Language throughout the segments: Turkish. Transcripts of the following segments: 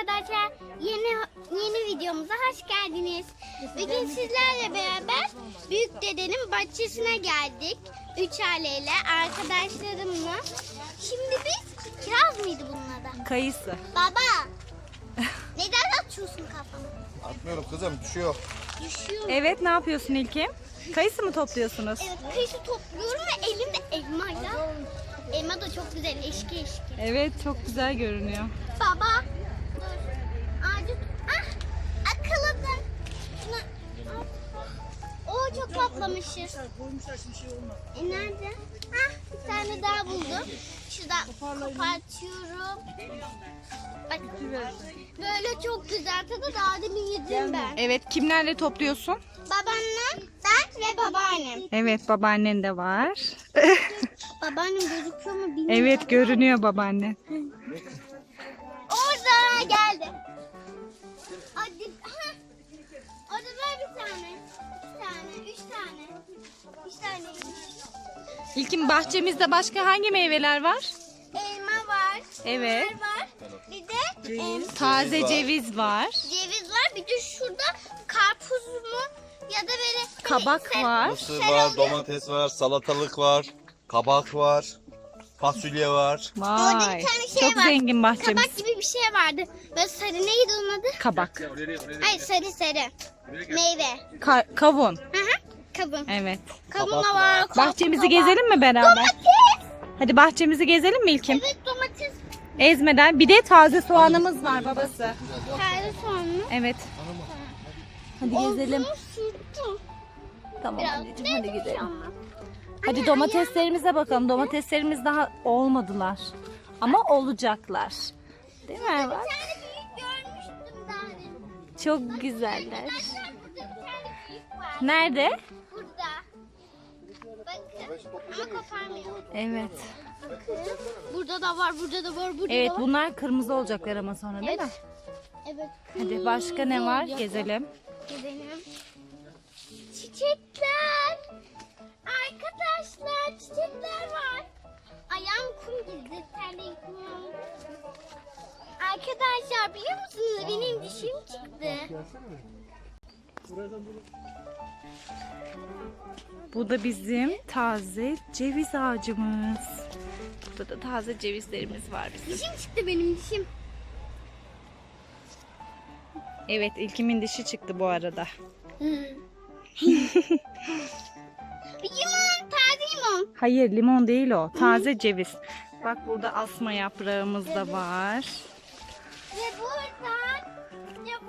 arkadaşlar yeni yeni videomuza hoş geldiniz. Bugün sizlerle beraber büyük dedenin bahçesine geldik. Üç aileyle arkadaşlarımla. Şimdi biz kiraz mıydı bunun adı? Kayısı. Baba neden atıyorsun kafamı? Atmıyorum kızım düşüyor. Düşüyor. Evet ne yapıyorsun İlkim? Kayısı mı topluyorsunuz? Evet kıyısı topluyorum ve elimde elmayla. Elma da çok güzel eşki eşki. Evet çok güzel görünüyor. Baba. Oo çok toplamışız. E nerede? Ah bir tane daha buldum. Şuradan kopartıyorum. Bak. Böyle çok güzel. Tadı daha demin yedim ben. Evet kimlerle topluyorsun? Babaannem, ben ve babaannem. Evet babaannen de var. Babaannem gözüküyor mu bilmiyorum. evet görünüyor babaannen. Orada geldi. İlkim bahçemizde başka hangi meyveler var? Elma var. Evet. nar var. Bir de em, Taze ceviz var. ceviz var. Bir de şurada karpuz mu ya da böyle hani Kabak se- var. Mısır var, domates var, salatalık var, kabak var, fasulye var. Orada Vay. tane şey Çok var. zengin bahçemiz. Kabak gibi bir şey vardı. Böyle sarı neydi onun adı? Kabak. Hayır sarı sarı. Meyve. Ka- kavun. Hı hı. Kavun. Evet. Kavun Kabak da var. Bahçemizi kabak. gezelim mi beraber? Domates. Hadi bahçemizi gezelim mi İlkim? Evet domates. Ezmeden. Bir de taze soğanımız var babası. Kare soğanlı. Evet. Hadi gezelim. Tamam Biraz anneciğim hadi gidelim. Hadi domateslerimize bakalım. Domateslerimiz daha olmadılar. Ama olacaklar. Değil mi Bir Ervan? tane büyük görmüştüm daha demin. Çok güzeller. Arkadaşlar burada bir tane büyük var. Nerede? Evet. Burada da var, burada da var, burada Evet da var. bunlar kırmızı olacaklar ama sonra değil mi? Evet. Hadi başka ne var? kırmızı Gezelim. Gezelim. Çiçekler. Arkadaşlar çiçekler var. Ayağım kum girdi. Terleyip Arkadaşlar biliyor musunuz benim dişim çıktı. Bu da bizim taze ceviz ağacımız. Burada da taze cevizlerimiz var bizim. Dişim çıktı benim dişim. Evet İlkim'in dişi çıktı bu arada. limon, taze limon. Hayır limon değil o. Taze ceviz. Bak burada asma yaprağımız da var. Ve burada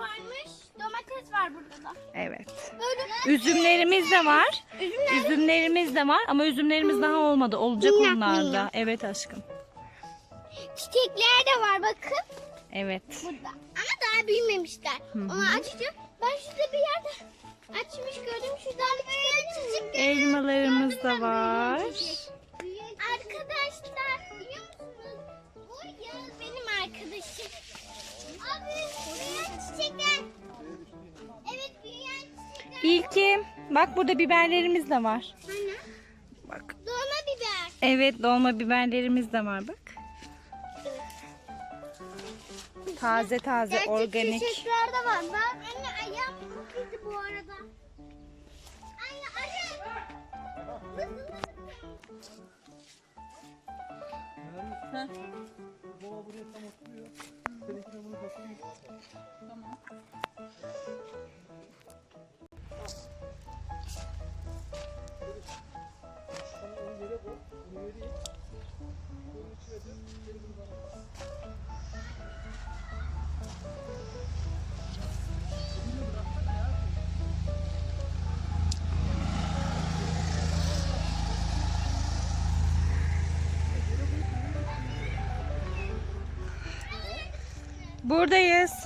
varmış? Domates var burada da. Evet. Böyle Üzümlerimiz de var. Üzümler- Üzümlerimiz de var ama üzümlerimiz daha olmadı. Olacak Minnak onlar da. minnak. Evet aşkım. çiçekler de var bakın. Evet. Burada. Ama daha büyümemişler. Onu açacağım. Ben şurada bir yerde açmış gördüm. Şuradan bir çiçek Elmalarımız da var. Arkadaşlar biliyor musunuz? Bu Yağız benim arkadaşım. İlkim. Bak burada biberlerimiz de var. Hani? Bak. Dolma biber. Evet dolma biberlerimiz de var bak. Taze taze Gerçek organik. çiçekler de var. Ben anne ayağım kötü bu arada. Anne arı. Buradayız.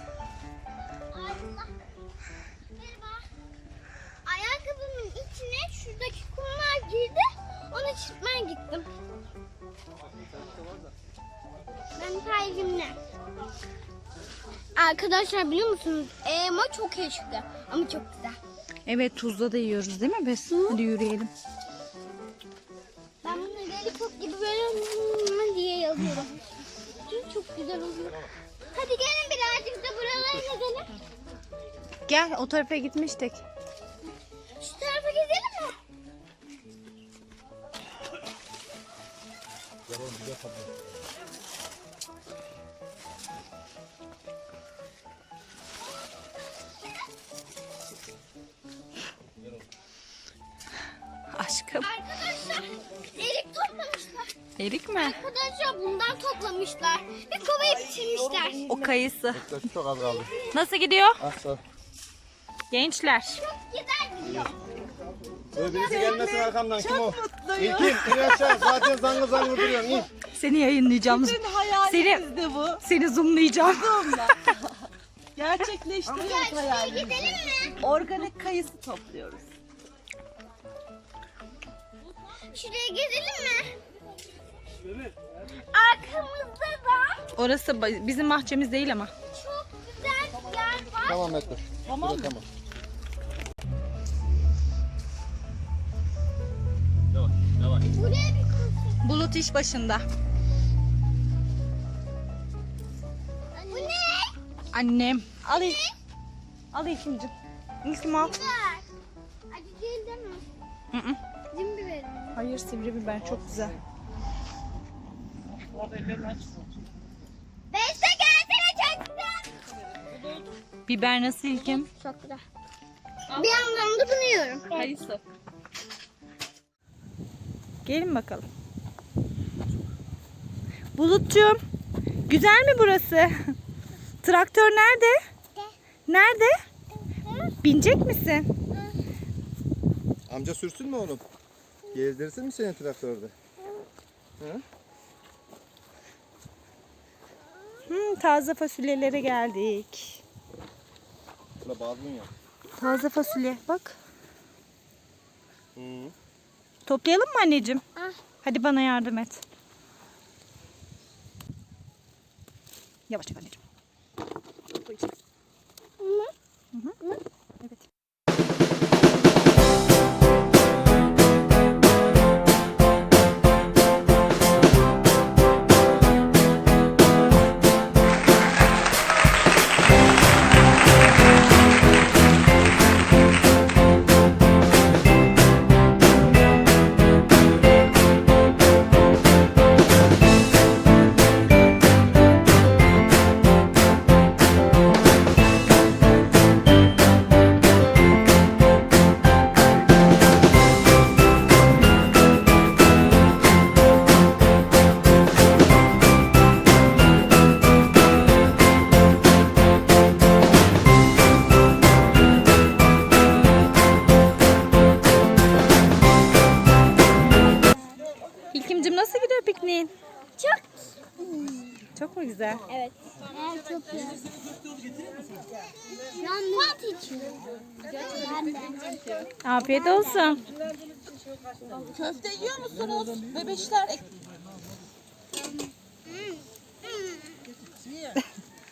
Ben tercihimle. Arkadaşlar biliyor musunuz? Elma çok eşki ama çok güzel. Evet tuzla da yiyoruz değil mi biz? Hadi yürüyelim. Ben bunu lollipop gibi böyle diye yazıyorum. Çünkü çok güzel oluyor. Hadi gelin birazcık Gel o tarafa gitmiştik. Aşkım. Arkadaşlar erik toplamışlar. Erik mi? Arkadaşlar bundan toplamışlar. Ve kovayı bitirmişler. O kayısı. Çok az kaldı. Nasıl gidiyor? Asla. Gençler. Güzel gidiyor. Böyle birisi gelmesin arkamdan kim o? İlkim in aşağı zaten zangır zangır duruyorsun in. Seni yayınlayacağım. Seni, Hayalimiz de bu. seni zoomlayacağım. Gerçekleştiriyoruz Şuraya hayalimizi. gidelim mi? Organik kayısı topluyoruz. Şuraya gidelim mi? Arkamızda da Orası ba- bizim bahçemiz değil ama. çok güzel bir yer var. Tamam Metin. Tamam mı? Tamam. Bulut iş başında. Bu ne? Annem. Al ilk. Al ilkimcim. İlkim al. Acı değil değil mi? Hı hı. Cim biberim. Hayır sivri biber çok güzel. Beşte gelsene çok güzel. Biber nasıl ilkim? Çok güzel. Bir yandan da bunu yiyorum. Kayısı. Gelin bakalım. Bulutcuğum. Güzel mi burası? Traktör nerede? Nerede? Binecek misin? Amca sürsün mü oğlum? Gezdirsin mi seni traktörde? Hı? Hmm, taze fasulyelere geldik. Şurada bazın ya. Taze fasulye bak. Hı. Toplayalım mı anneciğim? Ah. Hadi bana yardım et. Yavaş çek anneciğim. Hı hı. Güzel? Evet. Evet çok güzel. Şu an içiyorum? Ben de. Afiyet olsun. Köfte yiyor musunuz? Bebeşler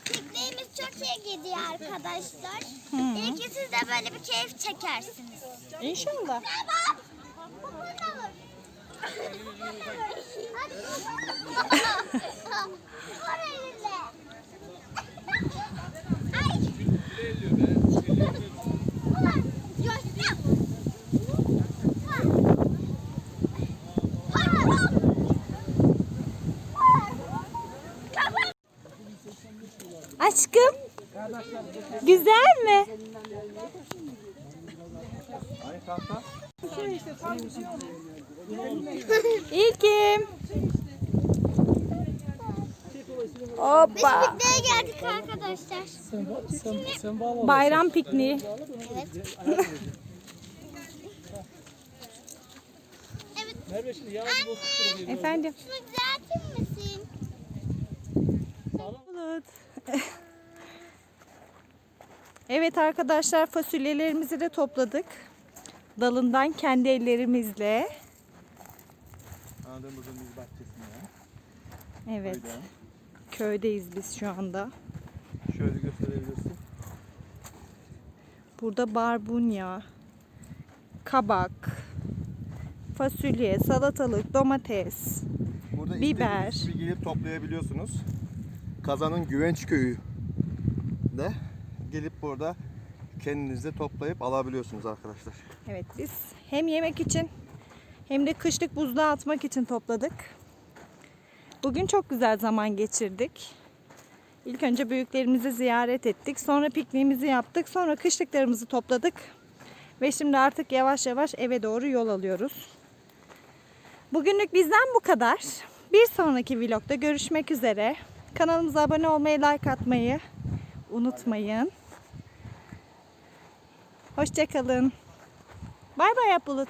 Pikniğimiz çok iyi gidiyor arkadaşlar. Belki siz de böyle bir keyif çekersiniz. İnşallah. Tamam. Bu burada Aşkım. Güzel mi? Hani tahta? İlkim. Biz Hoppa. pikniğe geldik arkadaşlar. Bayram pikniği. Evet. evet. Anne, Efendim. şunu düzeltir misin? Bulut. Evet arkadaşlar fasulyelerimizi de topladık. Dalından kendi ellerimizle. Anadolu'muzun biz bahçesinde. Evet. Böyle. Köydeyiz biz şu anda. Şöyle gösterebilirsin. Burada barbunya, kabak, fasulye, salatalık, domates. Burada Biber. gibi gelip kendiniz de toplayıp alabiliyorsunuz arkadaşlar. Evet biz hem yemek için hem de kışlık buzluğa atmak için topladık. Bugün çok güzel zaman geçirdik. İlk önce büyüklerimizi ziyaret ettik. Sonra pikniğimizi yaptık. Sonra kışlıklarımızı topladık. Ve şimdi artık yavaş yavaş eve doğru yol alıyoruz. Bugünlük bizden bu kadar. Bir sonraki vlogda görüşmek üzere. Kanalımıza abone olmayı, like atmayı unutmayın. Hoşçakalın. Bay bay Bulut.